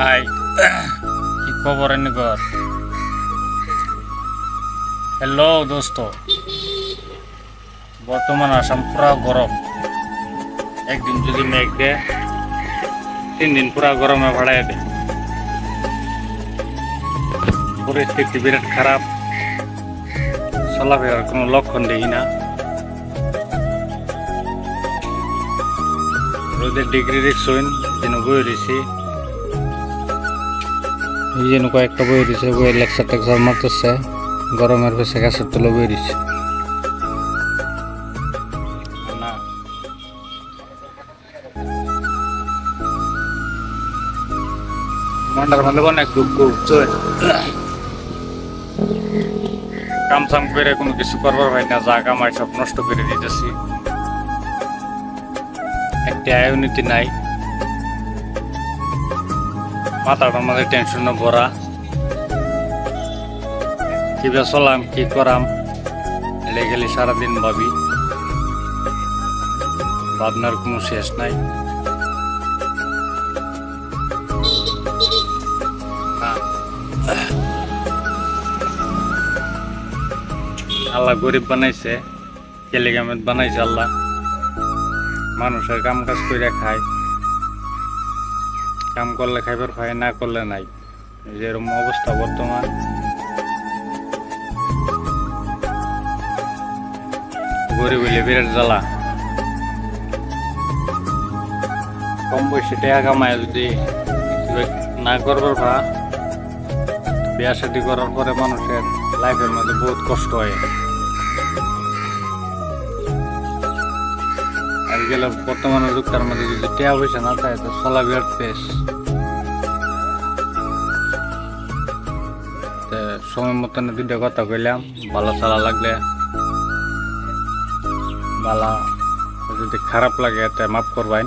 High কি খবর এনেগর hello দোস্ত। বর্তমান আসাম পুরা গরম। একদিন যদি মেঘ দেয় তিন দিন পুরা গরমে ভাড়ায় দেয় পরিস্থিতি বিরাট খারাপ। চলাফেরার কোনো লক্ষণ দেখি না। রোদের ডিগ্রি দেখছইন, যেন বই রয়েছি এই যেন কয়েকটা বই রয়েছে বইয়ের লেকচার টেকচার গরমের পেছে গাছের তলে বই না মন্ডার মধ্যে অনেক দুঃখ উঠছে কাম সাম করে কোনো কিছু করবার হয় না, যা কামাই সব নষ্ট করে দিতেছি একটা আয়নীতি নাই। মাথাটার মধ্যে টেনশন ভরা। কীভাবে চলাম, কি করাম, এলে গেলে সারাদিন ভাবি। ভাবনার কোনো শেষ নাই। আল্লাহ গরিব বানাইছে কেলিগামেট বানাইছে আল্লাহ। মানুষের কাম কাজ করে খায়। কাম করলে খাইবার পায় না করলে নাই। এই যে এরকম অবস্থা বর্তমান। গরিব হইলে বিরাট জ্বালা। কম বয়সে টাকা কামায় যদি না করবার ভা বিয়া শাদি করার পরে মানুষের লাইফের মধ্যে বহুত কষ্ট হয়। আজকাল বর্তমানে যুগটার মধ্যে যদি টেয়া পয়সা না থাকে তো চলা বিরাট পেশ। সময় মতন দুইটা কথা কইলাম, ভালো চালা লাগলে। ভালো, যদি খারাপ লাগে, তে মাফ করবেন